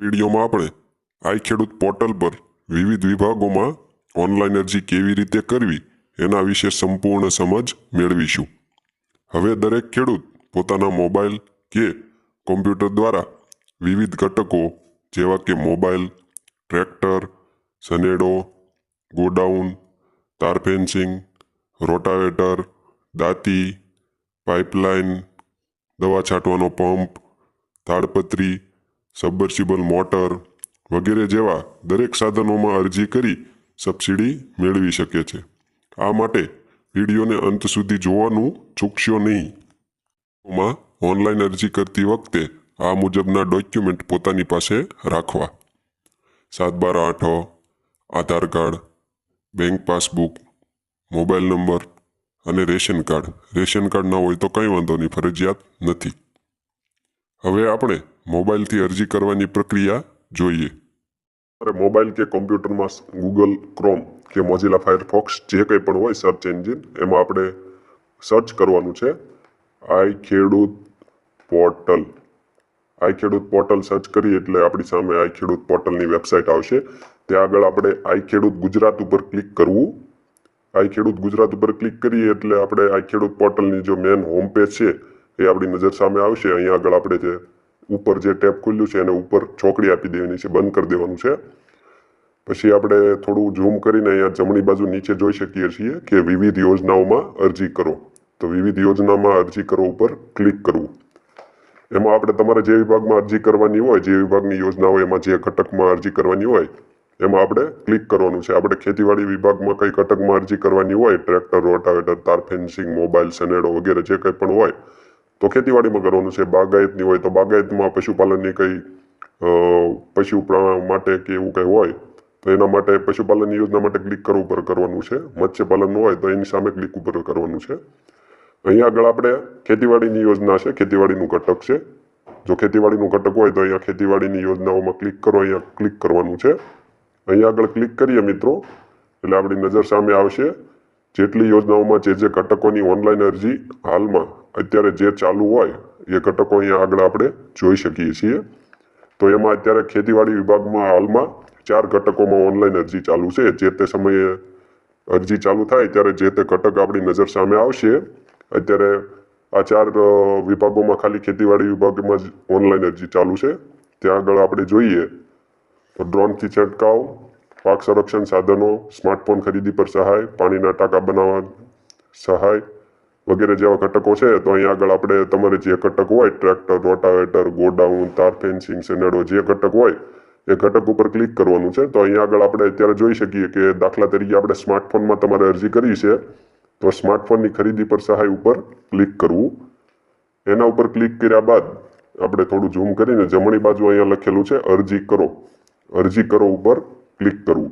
વિડીયોમાં આપણે આઈ ખેડૂત પોર્ટલ પર વિવિધ વિભાગોમાં ઓનલાઈન અરજી કેવી રીતે કરવી એના વિશે સંપૂર્ણ સમજ મેળવીશું. હવે દરેક ખેડૂત પોતાના મોબાઈલ કે કોમ્પ્યુટર દ્વારા વિવિધ ઘટકો જેવા કે મોબાઈલ, ટ્રેક્ટર, સનેડો, ગોડાઉન, તાર ફેન્સિંગ, રોટાવેટર, દાંતી, પાઇપલાઇન, દવા છાંટવાનો પંપ, તાડપત્રી સબમર્સિબલ મોટર વગેરે જેવા દરેક સાધનોમાં અરજી કરી સબસિડી મેળવી શકે છે. આ માટે વિડીયોને અંત સુધી જોવાનું ચૂકશો નહીં. માં ઓનલાઈન અરજી કરતી વખતે આ મુજબના ડોક્યુમેન્ટ પોતાની પાસે રાખવા. સાત બાર આઠ, Aadhaar card bank passbook mobile number અને રેશન કાર્ડ. રેશન કાર્ડ ના હોય તો કંઈ વાંધો નહીં, ફરજિયાત નથી. હવે આપણે મોબાઈલથી અરજી કરવાની પ્રક્રિયા જોઈએ. અરે મોબાઈલ કે કોમ્પ્યુટરમાં ગૂગલ, ક્રોમ કે મોઝિલા ફાયરફોક્સ જે કંઈ પણ હોય સર્ચ એન્જિન, એમાં આપણે સર્ચ કરવાનું છે. આઈ ખેડૂત પોર્ટલ. આઈ ખેડૂત પોર્ટલ સર્ચ કરીએ એટલે આપણી સામે આઈ ખેડૂત પોર્ટલની વેબસાઇટ આવશે. ત્યાં આગળ આપણે આઈ ખેડૂત ગુજરાત ઉપર ક્લિક કરવું. આઈ ખેડૂત ગુજરાત ઉપર ક્લિક કરીએ એટલે આપણે આઈ ખેડૂત પોર્ટલની જો મેન હોમ પેજ છે એ આપણી નજર સામે આવશે. અહીંયા આગળ આપણે જે ઉપર જે ટેપ ખુલ્યું છે એને ઉપર ચોકડી આપી દેવાની છે, બંધ કરી દેવાનું છે. પછી આપણે થોડું ઝૂમ કરીને અહીંયા જમણી બાજુ નીચે જોઈ શકીએ છીએ કે વિવિધ યોજનાઓમાં અરજી કરો. તો વિવિધ યોજનામાં અરજી કરો ઉપર ક્લિક કરવું. એમાં આપણે તમારે જે વિભાગમાં અરજી કરવાની હોય, જે વિભાગની યોજના હોય એમાં જે ઘટકમાં અરજી કરવાની હોય, એમાં આપણે ક્લિક કરવાનું છે. આપણે ખેતીવાડી વિભાગમાં કઈ ઘટકમાં અરજી કરવાની હોય, ટ્રેક્ટર, રોટાવેટર, તાર ફેન્સિંગ, મોબાઈલ સનેડો વગેરે જે કંઈ પણ હોય તો ખેતીવાડીમાં કરવાનું છે, બાગાયતની હોય તો બાગાયતમાં પશુપાલનની કંઈ પશુ માટે કે એવું કંઈ હોય, તો એના માટે પશુપાલનની યોજના માટે ક્લિક કરવું ઉપર કરવાનું છે. મત્સ્યપાલનનું હોય તો એની સામે ક્લિક ઉપર કરવાનું છે. અહીંયા આગળ આપણે ખેતીવાડીની યોજના છે, ખેતીવાડીનું ઘટક છે. જો ખેતીવાડીનું ઘટક હોય તો અહીંયા ખેતીવાડીની યોજનાઓમાં ક્લિક કરો, અહીંયા ક્લિક કરવાનું છે. અહીંયા આગળ ક્લિક કરીએ મિત્રો, એટલે આપણી નજર સામે આવશે. જેટલી યોજનાઓમાં જે જે ઘટકોની ઓનલાઈન અરજી હાલમાં અત્યારે જે ચાલુ હોય, એ ઘટકો અહીંયા આગળ આપણે જોઈ શકીએ છીએ. તો એમાં અત્યારે ખેતીવાડી વિભાગમાં હાલમાં ચાર ઘટકોમાં ઓનલાઈન અરજી ચાલુ છે. જે તે સમયે અરજી ચાલુ થાય ત્યારે જે તે ઘટક આપણી નજર સામે આવશે, અત્યારે આ ચાર વિભાગોમાં ખાલી ખેતીવાડી વિભાગમાં જ ઓનલાઈન અરજી ચાલુ છે. ત્યાં આગળ આપણે જોઈએ તો ડ્રોનથી છંટકાવ પાક સંરક્ષણ સાધનો સ્માર્ટફોન ખરીદી પર સહાય, પાણીના ટાંકા બનાવવા સહાય વગેરે જેવા ઘટકો છે, તો અહીંયા આગળ આપણે તમારે જે ઘટક હોય, ટ્રેક્ટર, રોટાવેટર, ગોડાઉન, તાર ફેન્સિંગ સેનેડો જે ઘટક હોય, એ ઘટક ઉપર ક્લિક કરવાનું છે. તો અહીંયા આગળ આપણે અત્યારે જોઈ શકીએ કે દાખલા તરીકે આપણે સ્માર્ટફોનમાં તમારે અરજી કરી છે, તો સ્માર્ટફોનની ખરીદી પર સહાય ઉપર ક્લિક કરવું. એના ઉપર ક્લિક કર્યા બાદ આપણે થોડું ઝૂમ કરીને જમણી બાજુ અહીંયા લખેલું છે, અરજી કરો. અરજી કરો ઉપર ક્લિક કરવું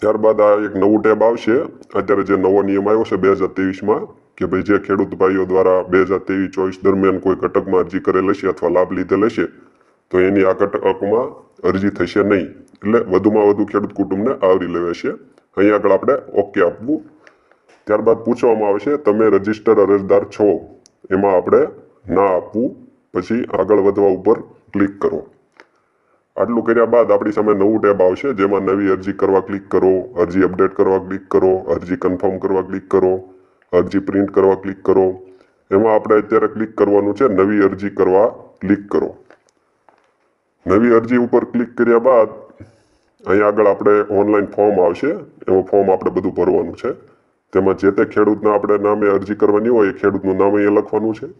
ત્યારબાદ આ એક નવું ટેબ આવશે. અત્યારે જે નવો નિયમ આવ્યો છે બે હજાર ત્રેવીસમાં કે ભાઈ જે ખેડૂત ભાઈઓ દ્વારા બે હજાર ત્રેવીસ ચોવીસ દરમિયાન કોઈ ઘટકમાં અરજી કરેલ હશે અથવા લાભ લીધેલ હશે, તો એની આ ઘટકમાં અરજી થશે નહીં. એટલે વધુમાં વધુ ખેડૂત કુટુંબને આવરી લેવાશે અહીં આગળ આપણે ઓકે આપવું. ત્યારબાદ પૂછવામાં આવશે, તમે રજિસ્ટર અરજદાર છો, એમાં આપણે ના આપવું. પછી આગળ વધવા ઉપર ક્લિક કરો. આટલું કર્યા બાદ આપણી સામે નવું ટેબ આવશે, જેમાં નવી અરજી કરવા ક્લિક કરો, અરજી અપડેટ કરવા ક્લિક કરો, અરજી કન્ફર્મ કરવા ક્લિક કરો, અરજી પ્રિન્ટ કરવા ક્લિક કરો. એમાં આપણે અત્યારે ક્લિક કરવાનું છે, નવી અરજી કરવા ક્લિક કરો. નવી અરજી ઉપર ક્લિક કર્યા બાદ અહીંયા આગળ આપણે ઓનલાઈન ફોર્મ આવશે, એમાં ફોર્મ આપણે બધું ભરવાનું છે. તેમાં જે તે ખેડૂતના આપણે નામે અરજી કરવાની હોય, એ ખેડૂતનું નામ અહીંયા લખવાનું છે.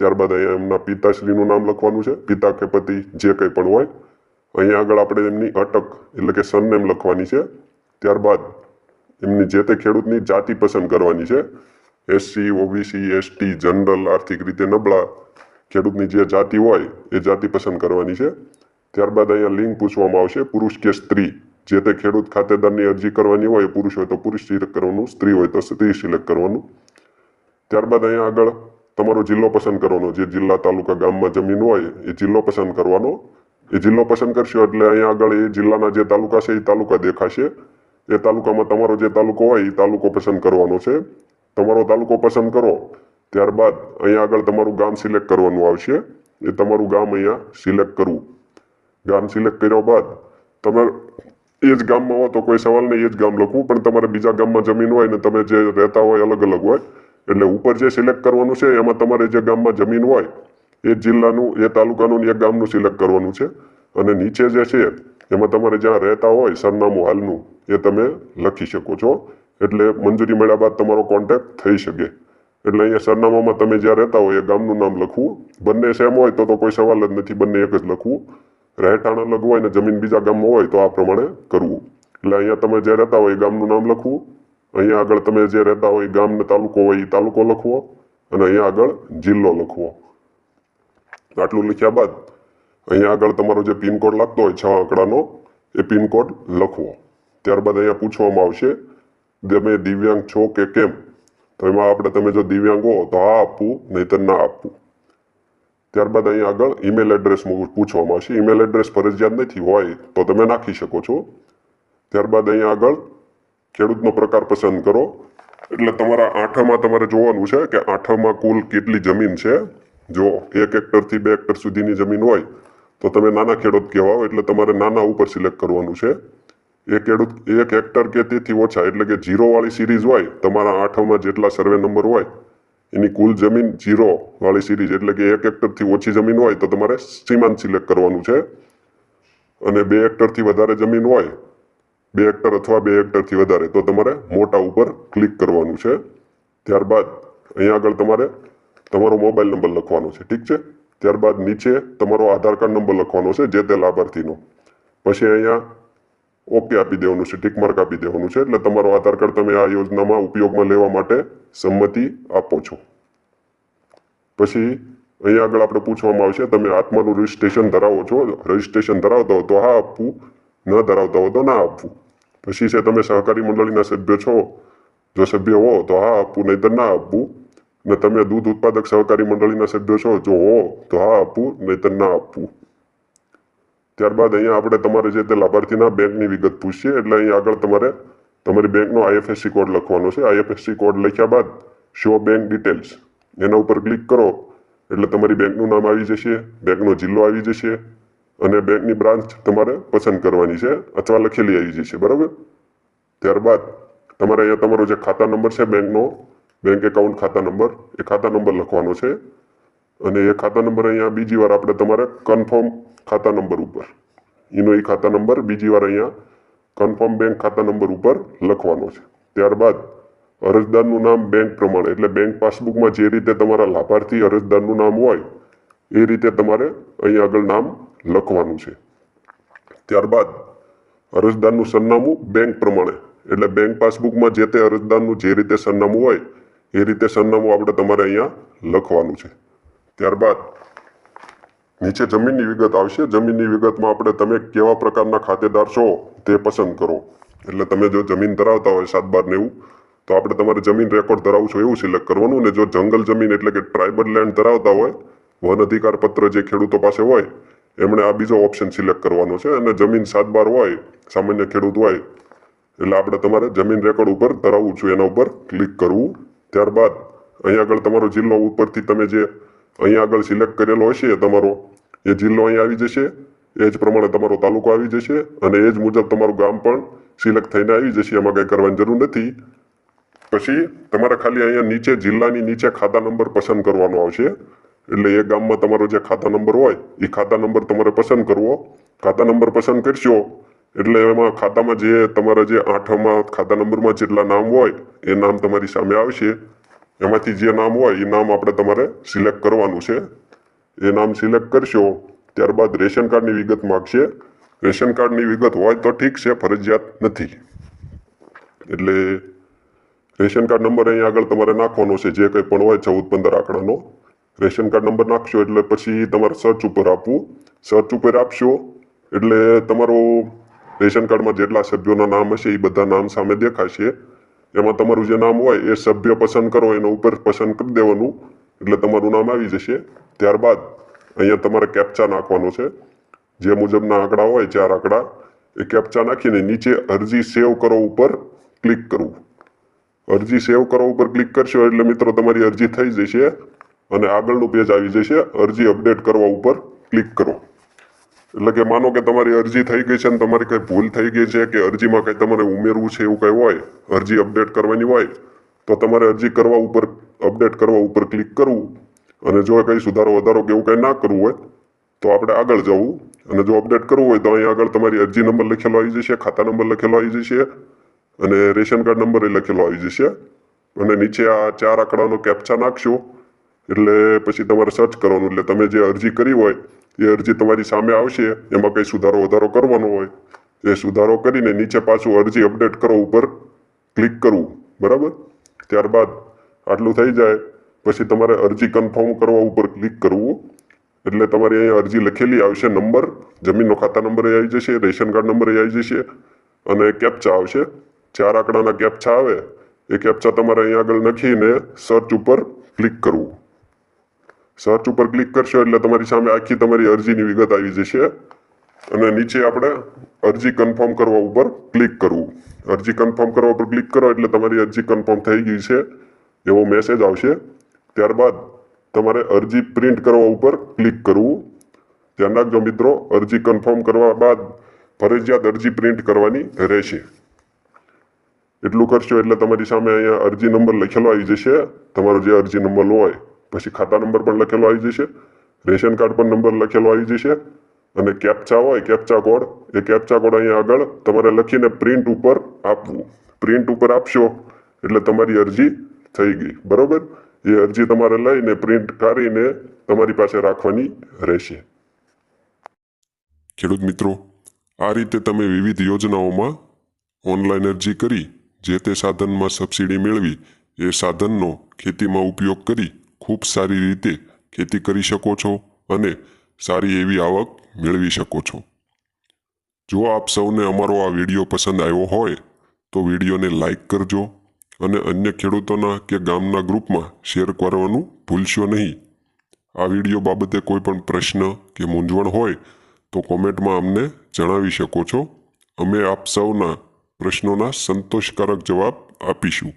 ત્યારબાદ અહીંયા એમના પિતાશ્રીનું નામ લખવાનું છે, પિતા કે પતિ જે કંઈ પણ હોય અહીંયા આગળ આપણે એમની અટક એટલે કે સરનેમ લખવાની છે. ત્યારબાદ એમની જે તે ખેડૂતની જાતિ પસંદ કરવાની છે. એસસી ઓબીસી એસટી જનરલ આર્થિક રીતે નબળા ખેડૂતની જે જાતિ હોય એ જાતિ પસંદ કરવાની છે. ત્યારબાદ અહીંયા લિંગ પૂછવામાં આવશે. પુરુષ કે સ્ત્રી જે તે ખેડૂત ખાતેદારની અરજી કરવાની હોય પુરુષ હોય તો પુરુષ સિલેક્ટ કરવાનું, સ્ત્રી હોય તો સ્ત્રી સિલેક્ટ કરવાનું. ત્યારબાદ અહીંયા આગળ તમારો જિલ્લો પસંદ કરવાનો, જે જિલ્લા તાલુકા ગામમાં જમીન હોય એ જિલ્લો પસંદ કરવાનો. એ જિલ્લો પસંદ કરશો એટલે અહીંયા આગળ એ જિલ્લાના જે તાલુકા છે એ તાલુકા દેખાશે. એ તાલુકામાં તમારો જે તાલુકો હોય એ તાલુકો પસંદ કરવાનો છે. તમારો તાલુકો પસંદ કરો, ત્યારબાદ અહીંયા આગળ તમારું ગામ સિલેક્ટ કરવાનું આવશે. એ તમારું ગામ અહીંયા સિલેક્ટ કરવું. ગામ સિલેક્ટ કર્યા બાદ તમે એ જ ગામમાં હો તો કોઈ સવાલ નહીં, એ જ ગામ લખવું. પણ તમારે બીજા ગામમાં જમીન હોય ને તમે જે રહેતા હોય અલગ અલગ હોય, એટલે ઉપર જે સિલેક્ટ કરવાનું છે એમાં તમારે જે ગામમાં જમીન હોય એ જિલ્લાનું, એ તાલુકાનું એક ગામનું સિલેક્ટ કરવાનું છે. અને નીચે જે છે, એમાં તમારે જ્યાં રહેતા હોય સરનામું હાલનું, એ તમે લખી શકો છો. એટલે મંજૂરી મળ્યા બાદ તમારો કોન્ટેક્ટ થઈ શકે. એટલે અહીંયા સરનામામાં તમે જ્યાં રહેતા હોય એ ગામનું નામ લખવું. બંને સેમ હોય તો તો કોઈ સવાલ જ નથી, બંને એક જ લખવું. રહેઠાણ અલગ હોય ને જમીન બીજા ગામમાં હોય તો આ પ્રમાણે કરવું. એટલે અહીંયા તમે જે રહેતા હોય એ ગામનું નામ લખવું. અહીંયા આગળ તમે જે રહેતા હોય એ તાલુકો હોય એ તાલુકો લખવો. અને અહીંયા આગળ જિલ્લો લખવો. આટલું લખ્યા બાદ અહીંયા આગળ તમારો જે પિનકોડ લાગતો હોય છ આંકડાનો, એ પિનકોડ લખવો. ત્યારબાદ અહીંયા પૂછવામાં આવશે, તમે દિવ્યાંગ છો કે કેમ? તો એમાં આપણે તમે જો દિવ્યાંગ હો તો હા આપવું નહીતર ના આપવું ત્યારબાદ અહીંયા આગળ ઈમેલ એડ્રેસ પૂછવામાં આવશે. ઈમેલ એડ્રેસ ફરજિયાત નથી હોય તો તમે નાખી શકો છો. ત્યારબાદ અહીંયા આગળ ખેડૂતનો પ્રકાર પસંદ કરો. એટલે તમારા આઠમાં તમારે જોવાનું છે કે આઠમાં કુલ કેટલી જમીન છે? જો એક હેક્ટરથી બે હેક્ટર સુધીની જમીન હોય, તો તમે નાના ખેડૂત કહેવાઓ એટલે તમારે નાના ઉપર સિલેક્ટ કરવાનું છે. એ ખેડૂત, એક હેક્ટર કે તેથી ઓછા, એટલે કે જીરોવાળી સિરીઝ હોય, તમારા આઠમાં જેટલા સર્વે નંબર હોય, એની કુલ જમીન જીરોવાળી સિરીઝ એટલે કે એક હેક્ટરથી ઓછી જમીન હોય, તો તમારે સીમાંત સિલેક્ટ કરવાનું છે. અને બે હેક્ટરથી વધારે જમીન હોય, બે હેક્ટર અથવા બે હેક્ટરથી વધારે, તો તમારે મોટા ઉપર ક્લિક કરવાનું છે. ત્યારબાદ, અહીંયા આગળ તમારે તમારો મોબાઈલ નંબર લખવાનો છે, ઠીક છે? ત્યારબાદ નીચે તમારો આધાર કાર્ડ નંબર લખવાનો છે, જે તે લાભાર્થીનો. પછી અહીંયા ઓકે આપી દેવાનું છે ટીક માર્ક આપી દેવાનું છે, એટલે તમારો આધાર કાર્ડ તમે આ યોજનામાં ઉપયોગમાં લેવા માટે સંમતિ આપો છો. પછી અહીંયા આગળ આપણે પૂછવામાં આવશે, તમે આત્માનું રજિસ્ટ્રેશન ધરાવો છો રજિસ્ટ્રેશન ધરાવતા હો તો હા આપવું, ન ધરાવતા હો તો ના આપવું. પછી છે, તમે સહકારી મંડળીના સભ્ય છો, જો સભ્ય હો તો હા આપવું તો ના આપવું. ને તમે દૂધ ઉત્પાદક સહકારી મંડળીના સભ્યો છો, જો હો, તો હા આપવું નહીતર ના આપવું ત્યારબાદ અહીંયા આપણે તમારે જે તે લાભાર્થીના બેંકની વિગત પૂછીએ, એટલે અહીંયા આગળ તમારે, તમારી બેંકનો આઈએફએસસી કોડ લખવાનો છે. આઈએફએસસી કોડ લખ્યા બાદ શો બેંક ડિટેલ્સ, એના ઉપર ક્લિક કરો, એટલે તમારી બેંકનું નામ આવી જશે, બેંકનો જિલ્લો આવી જશે, અને બેંકની બ્રાન્ચ તમારે પસંદ કરવાની છે, અથવા લખેલી આવી જશે, બરાબર? ત્યારબાદ તમારે અહીંયા તમારો જે ખાતા નંબર છે, બેંકનો બેંક એકાઉન્ટ ખાતા નંબર, એ ખાતા નંબર લખવાનો છે. અને એ ખાતા નંબર અહીંયા બીજી વાર આપણે તમારે કન્ફર્મ ખાતા નંબર ઉપર. એનો એ ખાતા નંબર બીજી વાર અહીંયા કન્ફર્મ બેંક ખાતા નંબર ઉપર લખવાનો છે. ત્યારબાદ અરજદારનું નામ બેંક પ્રમાણે, એટલે બેંક પાસબુકમાં જે રીતે તમારા લાભાર્થી અરજદારનું નામ હોય, એ રીતે તમારે અહીંયા આગળ નામ લખવાનું છે. ત્યારબાદ અરજદારનું સરનામું બેંક પ્રમાણે, એટલે બેંક પાસબુકમાં જે તે અરજદારનું જે રીતે સરનામું હોય એ રીતે સરનામું આપણે તમારે અહીંયા લખવાનું છે. ત્યારબાદ નીચે જમીનની વિગત આવશે. જમીનની વિગતમાં આપણે તમે કેવા પ્રકારના ખાતેદાર છો તે પસંદ કરો. એટલે તમે જો જમીન ધરાવતા હોય સાત બાર ને એવું તો આપણે તમારે જમીન રેકોર્ડ ધરાવું છો એવું સિલેક્ટ કરવાનું. ને જો જંગલ જમીન એટલે કે ટ્રાઇબલ લેન્ડ ધરાવતા હોય, વન અધિકાર પત્ર જે ખેડૂતો પાસે હોય, એમણે આ બીજો ઓપ્શન સિલેક્ટ કરવાનો છે. અને જમીન સાત બાર હોય, સામાન્ય ખેડૂત હોય, એટલે આપણે તમારે જમીન રેકોર્ડ ઉપર ધરાવવું છું. એના ઉપર ક્લિક કરવું. ત્યારબાદ અહીંયા આગળ તમારો જિલ્લો ઉપરથી તમે જે અહીંયા આગળ સિલેક્ટ કરેલો હશે તમારો એ જિલ્લો અહીં આવી જશે. એ જ પ્રમાણે તમારો તાલુકો આવી જશે અને એ જ મુજબ તમારું ગામ પણ સિલેક્ટ થઈને આવી જશે. એમાં કંઈ કરવાની જરૂર નથી. પછી તમારે ખાલી અહીંયા નીચે જિલ્લાની નીચે ખાતા નંબર પસંદ કરવાનો આવશે. એટલે એ ગામમાં તમારો જે ખાતા નંબર હોય એ ખાતા નંબર તમારે પસંદ કરવો. ખાતા નંબર પસંદ કરશો એટલે એમાં ખાતામાં જે તમારા જે આઠમાં ખાતા નંબરમાં જેટલા નામ હોય, એ નામ તમારી સામે આવશે. એમાંથી જે નામ હોય, એ નામ આપણે તમારે સિલેક્ટ કરવાનું છે. એ નામ સિલેક્ટ કરશો, ત્યારબાદ રેશન કાર્ડની વિગત માગશે. રેશન કાર્ડની વિગત હોય તો ઠીક છે, ફરજિયાત નથી. એટલે રેશન કાર્ડ નંબર અહીંયા આગળ તમારે નાખવાનો છે, જે કંઈ પણ હોય, ચૌદ, પંદર આંકડાનો. રેશન કાર્ડ નંબર નાખશો એટલે પછી તમારે સર્ચ ઉપર આપવું. સર્ચ ઉપર આપશો એટલે તમારું રેશન કાર્ડમાં જેટલા સભ્યોના નામ હશે એ બધા નામ સામે દેખાશે. એમાં તમારું જે નામ હોય એ સભ્ય પસંદ કરો, એના ઉપર પસંદ કરી દેવાનું. એટલે તમારું નામ આવી જશે. ત્યારબાદ અહીંયા તમારે કેપ્ચા નાખવાનો છે. જે મુજબના આંકડા હોય, ચાર આંકડા, એ કેપ્ચા નાખીને નીચે અરજી સેવ કરો ઉપર ક્લિક કરવું અરજી સેવ કરો ઉપર ક્લિક કરશો એટલે મિત્રો તમારી અરજી થઈ જશે અને આગળનું પેજ આવી જશે. અરજી અપડેટ કરવા ઉપર ક્લિક કરો. એટલે કે માનો કે તમારી અરજી થઈ ગઈ છે અને તમારી કંઈ ભૂલ થઈ ગઈ છે કે અરજીમાં કંઈ તમારે ઉમેરવું છે એવું કંઈ હોય, અરજી અપડેટ કરવાની હોય, તો તમારે અરજી કરવા ઉપર, અપડેટ કરવા ઉપર ક્લિક કરવું. અને જો કંઈ સુધારો વધારો કે એવું કંઈ ના કરવું હોય, તો આપણે આગળ જવું. અને જો અપડેટ કરવું હોય તો અહીં આગળ તમારી અરજી નંબર લખેલો આવી જશે, ખાતા નંબર લખેલો આવી જશે, અને રેશન કાર્ડ નંબર એ લખેલો આવી જશે. અને નીચે આ ચાર આંકડાનો કેપ્ચા નાખશો. એટલે પછી તમારે સર્ચ કરવાનું. એટલે તમે જે અરજી કરી હોય એ અરજી તમારી સામે આવશે. એમાં કંઈ સુધારો વધારો કરવાનો હોય. એ સુધારો કરીને નીચે પાછું અરજી અપડેટ કરો ઉપર ક્લિક કરવું. બરાબર? ત્યારબાદ આટલું થઈ જાય. પછી તમારે અરજી કન્ફર્મ કરવા ઉપર ક્લિક કરવું. એટલે તમારી અહીંયા અરજી લખેલી આવશે. નંબર, જમીનનો ખાતા નંબર આવી જશે, રેશન કાર્ડ નંબર આવી જશે અને કેપ્ચા આવશે. ચાર આંકડાના કેપ્ચા આવે. એ કેપ્ચા તમારે અહીંયા આગળ લખીને સર્ચ ઉપર ક્લિક કરવું. સર્ચ ઉપર ક્લિક કરશો એટલે તમારી સામે આખી તમારી અરજીની વિગત આવી જશે. અને નીચે આપણે અરજી કન્ફર્મ કરવા ઉપર ક્લિક કરવું. અરજી કન્ફર્મ કરવા ઉપર ક્લિક કરો એટલે તમારી અરજી કન્ફર્મ થઈ ગઈ છે. એવો મેસેજ આવશે. ત્યારબાદ તમારે અરજી પ્રિન્ટ કરવા ઉપર ક્લિક કરવું. ધ્યાન રાખજો મિત્રો, અરજી કન્ફર્મ કરવા બાદ ફરજિયાત અરજી પ્રિન્ટ કરવાની રહેશે. એટલું કરશો એટલે તમારી સામે અહીંયા અરજી નંબર લખેલો આવી જશે. તમારો જે અરજી નંબર હોય પછી ખાતા નંબર પણ લખેલો આવી જશે. રેશન કાર્ડ પર નંબર લખેલો આવી જશે. અને કેપ્ચા હોય કેપ્ચા કોડ એ કેપ્ચા કોડ અહીંયા આગળ તમારે લખીને પ્રિન્ટ ઉપર આપવું. પ્રિન્ટ ઉપર આપશો, એટલે તમારી અરજી થઈ ગઈ. બરોબર? એ અરજી તમારે લઈને પ્રિન્ટ કાઢીને તમારી પાસે રાખવાની રહેશે. ખેડૂત મિત્રો, આ રીતે તમે વિવિધ યોજનાઓમાં ઓનલાઈન અરજી કરી, જે તે સાધનમાં સબસિડી મેળવી, એ સાધનનો ખેતીમાં ઉપયોગ કરી ખૂબ સારી રીતે ખેતી કરી શકો છો અને સારી એવી આવક મેળવી શકો છો. જો આપ સૌને અમારો આ વીડિયો પસંદ આવ્યો હોય, તો વિડીયોને લાઇક કરજો અને અન્ય ખેડૂતોના કે ગામના ગ્રુપમાં શેર કરવાનું ભૂલશો નહીં. આ વીડિયો બાબતે કોઈ પણ પ્રશ્ન કે મૂંઝવણ હોય, તો કોમેન્ટમાં અમને જણાવી શકો છો. અમે આપ સૌના પ્રશ્નોના સંતોષકારક જવાબ આપીશું.